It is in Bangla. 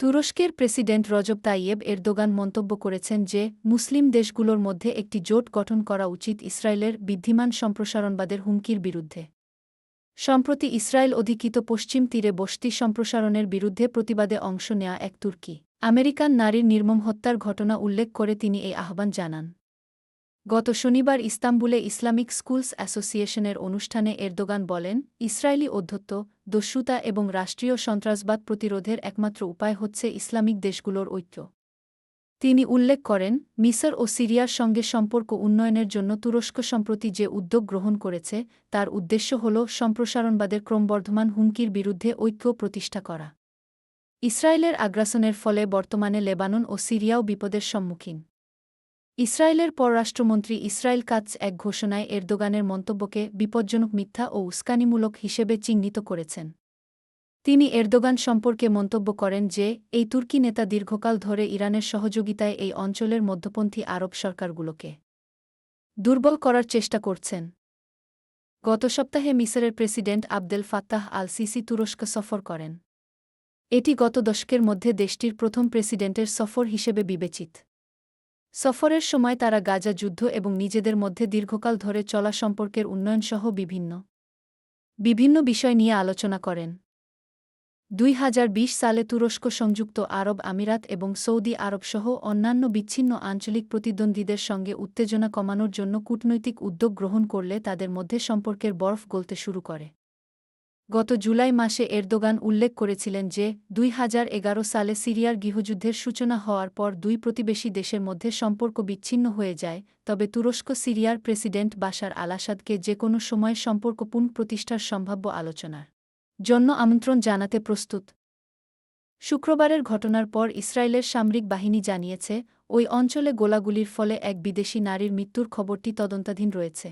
তুরস্কের প্রেসিডেন্ট রজব তাইয়েব এরদোগান মন্তব্য করেছেন যে, মুসলিম দেশগুলোর মধ্যে একটি জোট গঠন করা উচিত ইসরায়েলের বিদ্যমান সম্প্রসারণবাদের হুমকির বিরুদ্ধে। সম্প্রতি ইসরায়েল অধিকৃত পশ্চিম তীরে বস্তি সম্প্রসারণের বিরুদ্ধে প্রতিবাদে অংশ নেয়া এক তুর্কি। আমেরিকান নারীর নির্মম হত্যার ঘটনা উল্লেখ করে তিনি এই আহ্বান জানান। গত শনিবার ইস্তাম্বুলে ইসলামিক স্কুলস অ্যাসোসিয়েশনের অনুষ্ঠানে এরদোগান বলেন, ইসরায়েলি অধ্যত্ব দস্যুতা এবং রাষ্ট্রীয় সন্ত্রাসবাদ প্রতিরোধের একমাত্র উপায় হচ্ছে ইসলামিক দেশগুলোর ঐক্য। তিনি উল্লেখ করেন, মিসর ও সিরিয়ার সঙ্গে সম্পর্ক উন্নয়নের জন্য তুরস্ক সম্প্রতি যে উদ্যোগ গ্রহণ করেছে, তার উদ্দেশ্য হল সম্প্রসারণবাদের ক্রমবর্ধমান হুমকির বিরুদ্ধে ঐক্য প্রতিষ্ঠা করা। ইসরায়েলের আগ্রাসনের ফলে বর্তমানে লেবানন ও সিরিয়াও বিপদের সম্মুখীন। ইসরায়েলের পররাষ্ট্রমন্ত্রী ইসরায়েল কাচ এক ঘোষণায় এরদোগানের মন্তব্যকে বিপজ্জনক মিথ্যা ও উস্কানিমূলক হিসেবে চিহ্নিত করেছেন। তিনি এরদোগান সম্পর্কে মন্তব্য করেন যে, এই তুর্কি নেতা দীর্ঘকাল ধরে ইরানের সহযোগিতায় এই অঞ্চলের মধ্যপন্থী আরব সরকারগুলোকে দুর্বল করার চেষ্টা করছেন। গত সপ্তাহে মিসরের president Abdel Fattah Al Sisi তুরস্ক সফর করেন। এটি গত দশকের মধ্যে দেশটির প্রথম প্রেসিডেন্টের সফর হিসেবে বিবেচিত। সফরের সময় তারা গাজা যুদ্ধ এবং নিজেদের মধ্যে দীর্ঘকাল ধরে চলা সম্পর্কের উন্নয়নসহ বিভিন্ন বিভিন্ন বিষয় নিয়ে আলোচনা করেন। দুই হাজার বিশ সালে তুরস্ক সংযুক্ত আরব আমিরাত এবং সৌদি আরবসহ অন্যান্য বিচ্ছিন্ন আঞ্চলিক প্রতিদ্বন্দ্বীদের সঙ্গে উত্তেজনা কমানোর জন্য কূটনৈতিক উদ্যোগ গ্রহণ করলে তাদের মধ্যে সম্পর্কের বরফ গলতে শুরু করে। গত জুলাই মাসে এরদোগান উল্লেখ করেছিলেন যে, দুই হাজার এগারো সালে সিরিয়ার গৃহযুদ্ধের সূচনা হওয়ার পর দুই প্রতিবেশী দেশের মধ্যে সম্পর্ক বিচ্ছিন্ন হয়ে যায়, তবে তুরস্ক সিরিয়ার প্রেসিডেন্ট বাশার আল আসাদকে যে কোনো সময় সম্পর্ক পুনঃপ্রতিষ্ঠার সম্ভাব্য আলোচনার জন্য আমন্ত্রণ জানাতে প্রস্তুত। শুক্রবারের ঘটনার পর ইসরায়েলের সামরিক বাহিনী জানিয়েছে, ওই অঞ্চলে গোলাগুলির ফলে এক বিদেশি নারীর মৃত্যুর খবরটি তদন্তাধীন রয়েছে।